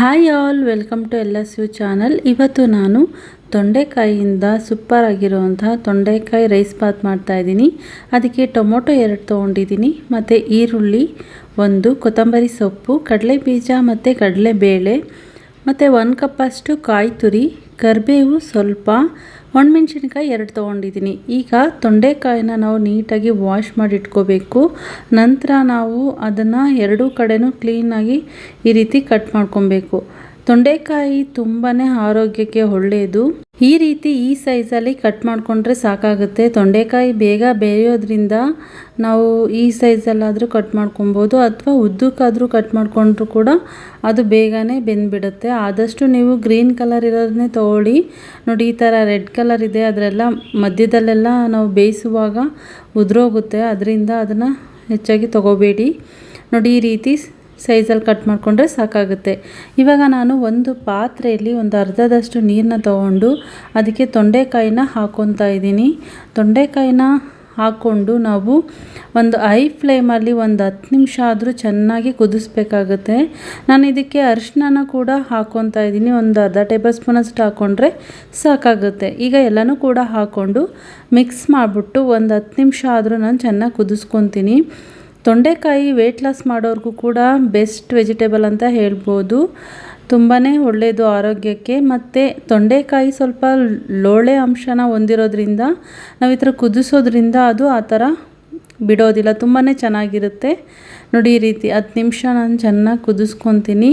Hi all, welcome to L S U channel. ಇವತ್ತು ನಾನು ತೊಂಡೆಕಾಯಿಯಿಂದ super ಆಗಿರುವಂತಹ ತೊಂಡೆಕಾಯಿ ರೈಸ್ ಬಾತ್ ಮಾಡ್ತಾ ಇದ್ದೀನಿ. ಅದಕ್ಕೆ ಟೊಮೊಟೊ ಎರಡು ತೊಗೊಂಡಿದ್ದೀನಿ, ಮತ್ತು ಈರುಳ್ಳಿ, ಒಂದು ಕೊತ್ತಂಬರಿ ಸೊಪ್ಪು ಕಡಲೆ ಬೀಜ ಮತ್ತು ಕಡಲೆ ಬೇಳೆ ಮತ್ತು ಒಂದು ಕಪ್ಪಷ್ಟು ಕಾಯಿ ತುರಿ, ಕರಿಬೇವು ಸ್ವಲ್ಪ ಒಣಮೆಣ್ಸಿನ್ಕಾಯಿ ಎರಡು ತೊಗೊಂಡಿದ್ದೀನಿ. ಈಗ ತೊಂಡೆಕಾಯಿನ ನಾವು ನೀಟಾಗಿ ವಾಶ್ ಮಾಡಿ ಇಟ್ಕೋಬೇಕು ನಂತರ ನಾವು ಅದನ್ನು ಎರಡೂ ಕಡೆನೂ ಕ್ಲೀನಾಗಿ ಈ ರೀತಿ ಕಟ್ ಮಾಡ್ಕೊಬೇಕು. ತೊಂಡೆಕಾಯಿ ತುಂಬಾ ಆರೋಗ್ಯಕ್ಕೆ ಒಳ್ಳೆಯದು ಈ ರೀತಿ ಈ ಸೈಜಲ್ಲಿ ಕಟ್ ಮಾಡಿಕೊಂಡ್ರೆ ಸಾಕಾಗುತ್ತೆ. ತೊಂಡೆಕಾಯಿ ಬೇಗ ಬೇಯೋದ್ರಿಂದ ನಾವು ಈ ಸೈಜಲ್ಲಾದರೂ ಕಟ್ ಮಾಡ್ಕೊಬೋದು. ಅಥವಾ ಉದ್ದಕ್ಕಾದರೂ ಕಟ್ ಮಾಡಿಕೊಂಡ್ರು ಕೂಡ ಅದು ಬೇಗನೆ ಬೆಂದ್ಬಿಡುತ್ತೆ. ಆದಷ್ಟು ನೀವು ಗ್ರೀನ್ ಕಲರ್ ಇರೋದನ್ನೇ ತೊಗೊಳ್ಳಿ. ನೋಡಿ, ಈ ಥರ ರೆಡ್ ಕಲರ್ ಇದೆ. ಅದರೆಲ್ಲ ಮಧ್ಯದಲ್ಲೆಲ್ಲ ನಾವು ಬೇಯಿಸುವಾಗ ಉದುರೋಗುತ್ತೆ. ಅದರಿಂದ ಅದನ್ನು ಹೆಚ್ಚಾಗಿ ತೊಗೋಬೇಡಿ. ನೋಡಿ, ಈ ರೀತಿ ಸೈಜಲ್ಲಿ ಕಟ್ ಮಾಡಿಕೊಂಡ್ರೆ ಸಾಕಾಗುತ್ತೆ. ಇವಾಗ ನಾನು ಒಂದು ಪಾತ್ರೆಯಲ್ಲಿ ಒಂದು ಅರ್ಧದಷ್ಟು ನೀರನ್ನ ತೊಗೊಂಡು ಅದಕ್ಕೆ ತೊಂಡೆಕಾಯಿನ ಹಾಕ್ಕೊತಾ ಇದ್ದೀನಿ. ತೊಂಡೆಕಾಯಿನ ಹಾಕ್ಕೊಂಡು ನಾವು ಒಂದು ಐ ಫ್ಲೇಮಲ್ಲಿ ಒಂದು ಹತ್ತು ನಿಮಿಷ ಆದರೂ ಚೆನ್ನಾಗಿ ಕುದಿಸ್ಬೇಕಾಗುತ್ತೆ. ನಾನು ಇದಕ್ಕೆ ಅರಿಶಿನ ಕೂಡ ಹಾಕ್ಕೊತಾ ಇದ್ದೀನಿ. ಒಂದು ಅರ್ಧ ಟೇಬಲ್ ಸ್ಪೂನಷ್ಟು ಹಾಕ್ಕೊಂಡ್ರೆ ಸಾಕಾಗುತ್ತೆ. ಈಗ ಎಲ್ಲನೂ ಕೂಡ ಹಾಕ್ಕೊಂಡು ಮಿಕ್ಸ್ ಮಾಡಿಬಿಟ್ಟು ಒಂದು ಹತ್ತು ನಿಮಿಷ ಆದರೂ ನಾನು ಚೆನ್ನಾಗಿ ಕುದಿಸ್ಕೊತೀನಿ. ತೊಂಡೆಕಾಯಿ ವೆಯ್ಟ್ ಲಾಸ್ ಮಾಡೋರಿಗೂ ಕೂಡ ಬೆಸ್ಟ್ ವೆಜಿಟೇಬಲ್ ಅಂತ ಹೇಳ್ಬೋದು. ತುಂಬಾ ಒಳ್ಳೆಯದು ಆರೋಗ್ಯಕ್ಕೆ. ಮತ್ತು ತೊಂಡೆಕಾಯಿ ಸ್ವಲ್ಪ ಲೋಳೆ ಅಂಶನ ಹೊಂದಿರೋದ್ರಿಂದ, ನಾವು ಈ ಥರ ಕುದಿಸೋದ್ರಿಂದ ಅದು ಆ ಥರ ಬಿಡೋದಿಲ್ಲ. ತುಂಬಾ ಚೆನ್ನಾಗಿರುತ್ತೆ. ನೋಡಿ ಈ ರೀತಿ ಹತ್ತು ನಿಮಿಷ ನಾನು ಚೆನ್ನಾಗಿ ಕುದಿಸ್ಕೊತೀನಿ.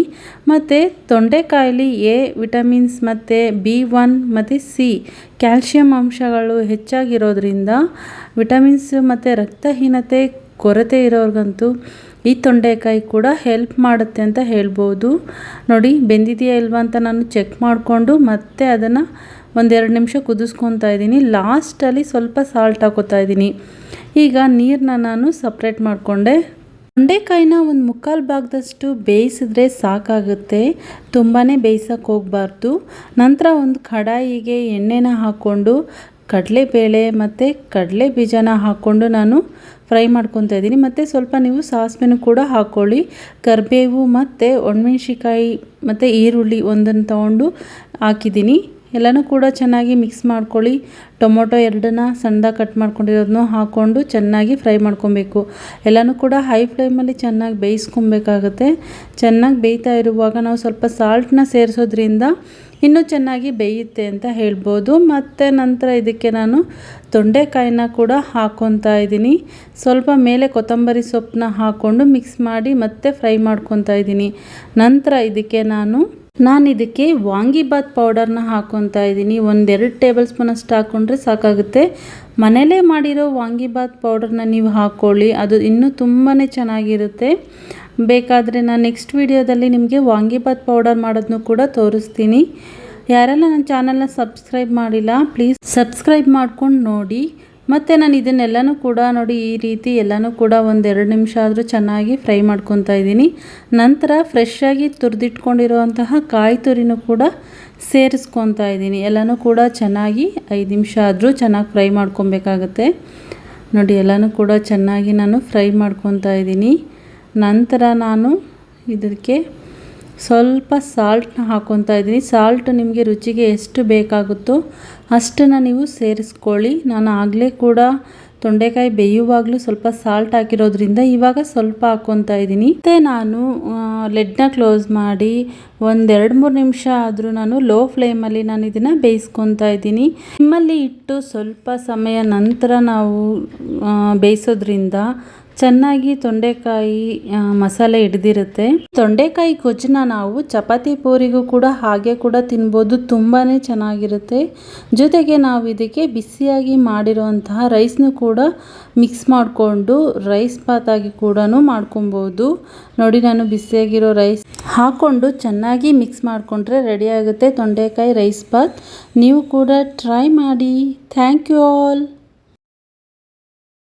ಮತ್ತು ತೊಂಡೆಕಾಯಲ್ಲಿ ಎ, ವಿಟಮಿನ್ಸ್ ಮತ್ತು ಬಿ ಒನ್ ಮತ್ತು ಸಿ ಕ್ಯಾಲ್ಶಿಯಂ ಅಂಶಗಳು ಹೆಚ್ಚಾಗಿರೋದ್ರಿಂದ, ವಿಟಮಿನ್ಸ್ ಮತ್ತು ರಕ್ತಹೀನತೆ ಕೊರತೆ ಇರೋರಿಗಂತೂ ಈ ತೊಂಡೆಕಾಯಿ ಕೂಡ ಹೆಲ್ಪ್ ಮಾಡುತ್ತೆ ಅಂತ ಹೇಳ್ಬೋದು. ನೋಡಿ, ಬೆಂದಿದೆಯಾ ಇಲ್ವಾ ಅಂತ ನಾನು ಚೆಕ್ ಮಾಡಿಕೊಂಡು ಮತ್ತೆ ಅದನ್ನು ಒಂದೆರಡು ನಿಮಿಷ ಕುದಿಸ್ಕೊತಾ ಇದ್ದೀನಿ. ಲಾಸ್ಟಲ್ಲಿ ಸ್ವಲ್ಪ ಸಾಲ್ಟ್ ಹಾಕೋತಾ ಇದ್ದೀನಿ. ಈಗ ನೀರನ್ನ ನಾನು ಸಪ್ರೇಟ್ ಮಾಡಿಕೊಂಡೆ. ತೊಂಡೆಕಾಯಿನ ಒಂದು ಮುಕ್ಕಾಲು ಭಾಗದಷ್ಟು ಬೇಯಿಸಿದ್ರೆ ಸಾಕಾಗುತ್ತೆ. ತುಂಬಾ ಬೇಯಿಸೋಕೆ ಹೋಗಬಾರ್ದು. ನಂತರ ಒಂದು ಕಡಾಯಿಗೆ ಎಣ್ಣೆನ ಹಾಕ್ಕೊಂಡು ಕಡಲೆಬೇಳೆ ಮತ್ತು ಕಡಲೆ ಬೀಜನ ಹಾಕ್ಕೊಂಡು ನಾನು ಫ್ರೈ ಮಾಡ್ಕೊತಾ ಇದ್ದೀನಿ. ಮತ್ತು ಸ್ವಲ್ಪ ನೀವು ಸಾಸಿವೆನೂ ಕೂಡ ಹಾಕ್ಕೊಳ್ಳಿ ಕರಿಬೇವು ಮತ್ತು ಒಣಮೆಣ್ಸಿಕಾಯಿ ಮತ್ತು ಈರುಳ್ಳಿ ಒಂದನ್ನು ತೊಗೊಂಡು ಹಾಕಿದ್ದೀನಿ. ಎಲ್ಲನೂ ಕೂಡ ಚೆನ್ನಾಗಿ ಮಿಕ್ಸ್ ಮಾಡ್ಕೊಳ್ಳಿ. ಟೊಮೊಟೊ ಎರಡನ್ನ ಸಣ್ಣದಾಗಿ ಕಟ್ ಮಾಡ್ಕೊಂಡಿರೋದನ್ನು ಹಾಕ್ಕೊಂಡು ಚೆನ್ನಾಗಿ ಫ್ರೈ ಮಾಡ್ಕೊಬೇಕು. ಎಲ್ಲನೂ ಕೂಡ ಹೈ ಫ್ಲೇಮಲ್ಲಿ ಚೆನ್ನಾಗಿ ಬೇಯಿಸ್ಕೊಬೇಕಾಗುತ್ತೆ. ಚೆನ್ನಾಗಿ ಬೇಯ್ತಾ ಇರುವಾಗ ನಾವು ಸ್ವಲ್ಪ ಸಾಲ್ಟನ್ನ ಸೇರಿಸೋದ್ರಿಂದ ಇನ್ನೂ ಚೆನ್ನಾಗಿ ಬೇಯುತ್ತೆ ಅಂತ ಹೇಳ್ಬೋದು. ಮತ್ತು ನಂತರ ಇದಕ್ಕೆ ನಾನು ತೊಂಡೆಕಾಯಿನ ಕೂಡ ಹಾಕ್ಕೊತಾ ಇದ್ದೀನಿ. ಸ್ವಲ್ಪ ಮೇಲೆ ಕೊತ್ತಂಬರಿ ಸೊಪ್ಪನ್ನ ಹಾಕ್ಕೊಂಡು ಮಿಕ್ಸ್ ಮಾಡಿ ಮತ್ತೆ ಫ್ರೈ ಮಾಡ್ಕೊತಾ ಇದ್ದೀನಿ. ನಂತರ ಇದಕ್ಕೆ ನಾನು ನಾನು ಇದಕ್ಕೆ ವಾಂಗಿಬಾತ್ ಪೌಡರ್ನ ಹಾಕ್ಕೊತಾ ಇದ್ದೀನಿ ಒಂದೆರಡು ಟೇಬಲ್ ಸ್ಪೂನ್ ಅಷ್ಟು ಹಾಕ್ಕೊಂಡ್ರೆ ಸಾಕಾಗುತ್ತೆ. ಮನೇಲೇ ಮಾಡಿರೋ ವಾಂಗಿಬಾತ್ ಪೌಡರ್ನ ನೀವು ಹಾಕ್ಕೊಳ್ಳಿ ಅದು ಇನ್ನೂ ತುಂಬಾ ಚೆನ್ನಾಗಿರುತ್ತೆ. ಬೇಕಾದರೆ ನಾನು ನೆಕ್ಸ್ಟ್ ವಿಡಿಯೋದಲ್ಲಿ ನಿಮಗೆ ವಾಂಗಿಬಾತ್ ಪೌಡರ್ ಮಾಡೋದನ್ನು ಕೂಡ ತೋರಿಸ್ತೀನಿ. ಯಾರೆಲ್ಲ ನನ್ನ ಚಾನಲ್ನ ಸಬ್ಸ್ಕ್ರೈಬ್ ಮಾಡಿಲ್ಲ ಪ್ಲೀಸ್ ಸಬ್ಸ್ಕ್ರೈಬ್ ಮಾಡ್ಕೊಂಡು ನೋಡಿ. ಮತ್ತು ನಾನು ಇದನ್ನೆಲ್ಲನೂ ಕೂಡ ನೋಡಿ ಈ ರೀತಿ ಎಲ್ಲನೂ ಕೂಡ ಒಂದೆರಡು ನಿಮಿಷ ಆದರೂ ಚೆನ್ನಾಗಿ ಫ್ರೈ ಮಾಡ್ಕೊತಾ ಇದ್ದೀನಿ. ನಂತರ ಫ್ರೆಶ್ಶಾಗಿ ತುರಿದಿಟ್ಕೊಂಡಿರುವಂತಹ ಕಾಯಿ ತುರಿನೂ ಕೂಡ ಸೇರಿಸ್ಕೊತಾ ಇದ್ದೀನಿ. ಎಲ್ಲನೂ ಕೂಡ ಚೆನ್ನಾಗಿ ಐದು ನಿಮಿಷ ಆದರೂ ಚೆನ್ನಾಗಿ ಫ್ರೈ ಮಾಡ್ಕೊಬೇಕಾಗತ್ತೆ. ನೋಡಿ, ಎಲ್ಲನೂ ಕೂಡ ಚೆನ್ನಾಗಿ ನಾನು ಫ್ರೈ ಮಾಡ್ಕೊತಾ ಇದ್ದೀನಿ. ನಂತರ ನಾನು ಇದಕ್ಕೆ ಸ್ವಲ್ಪ ಸಾಲ್ಟನ್ನ ಹಾಕ್ಕೊತಾ ಇದ್ದೀನಿ. ಸಾಲ್ಟ್ ನಿಮಗೆ ರುಚಿಗೆ ಎಷ್ಟು ಬೇಕಾಗುತ್ತೋ ಅಷ್ಟನ್ನು ನೀವು ಸೇರಿಸ್ಕೊಳ್ಳಿ. ನಾನು ಆಗಲೇ ಕೂಡ ತೊಂಡೆಕಾಯಿ ಬೇಯುವಾಗಲೂ ಸ್ವಲ್ಪ ಸಾಲ್ಟ್ ಹಾಕಿರೋದ್ರಿಂದ ಇವಾಗ ಸ್ವಲ್ಪ ಹಾಕ್ಕೊತಾ ಇದ್ದೀನಿ. ಮತ್ತು ನಾನು ಲೆಡ್ನ ಕ್ಲೋಸ್ ಮಾಡಿ ಒಂದೆರಡು ಮೂರು ನಿಮಿಷ ಆದರೂ ನಾನು ಲೋ ಫ್ಲೇಮಲ್ಲಿ ನಾನು ಇದನ್ನು ಬೇಯಿಸ್ಕೊತಾ ಇದ್ದೀನಿ. ನಿಮ್ಮಲ್ಲಿ ಇಟ್ಟು ಸ್ವಲ್ಪ ಸಮಯ ನಂತರ ನಾವು ಬೇಯಿಸೋದ್ರಿಂದ ಚೆನ್ನಾಗಿ ತೊಂಡೆಕಾಯಿ ಮಸಾಲೆ ಹಿಡ್ದಿರುತ್ತೆ. ತೊಂಡೆಕಾಯಿ ಗೊಜ್ಜನ್ನ ನಾವು ಚಪಾತಿ ಪೂರಿಗೂ ಕೂಡ ಹಾಗೆ ಕೂಡ ತಿನ್ಬೋದು ತುಂಬಾ ಚೆನ್ನಾಗಿರುತ್ತೆ. ಜೊತೆಗೆ ನಾವು ಇದಕ್ಕೆ ಬಿಸಿಯಾಗಿ ಮಾಡಿರುವಂತಹ ರೈಸ್ನು ಕೂಡ ಮಿಕ್ಸ್ ಮಾಡಿಕೊಂಡು ರೈಸ್ ಪಾತಾಗಿ ಕೂಡ ಮಾಡ್ಕೊಬೋದು. ನೋಡಿ ನಾನು ಬಿಸಿಯಾಗಿರೋ ರೈಸ್. ಹಾಕ್ಕೊಂಡು ಚೆನ್ನಾಗಿ ಮಿಕ್ಸ್ ಮಾಡಿಕೊಂಡ್ರೆ ರೆಡಿಯಾಗುತ್ತೆ ತೊಂಡೆಕಾಯಿ ರೈಸ್ ಬಾತ್ ನೀವು ಕೂಡ ಟ್ರೈ ಮಾಡಿ. Thank you all.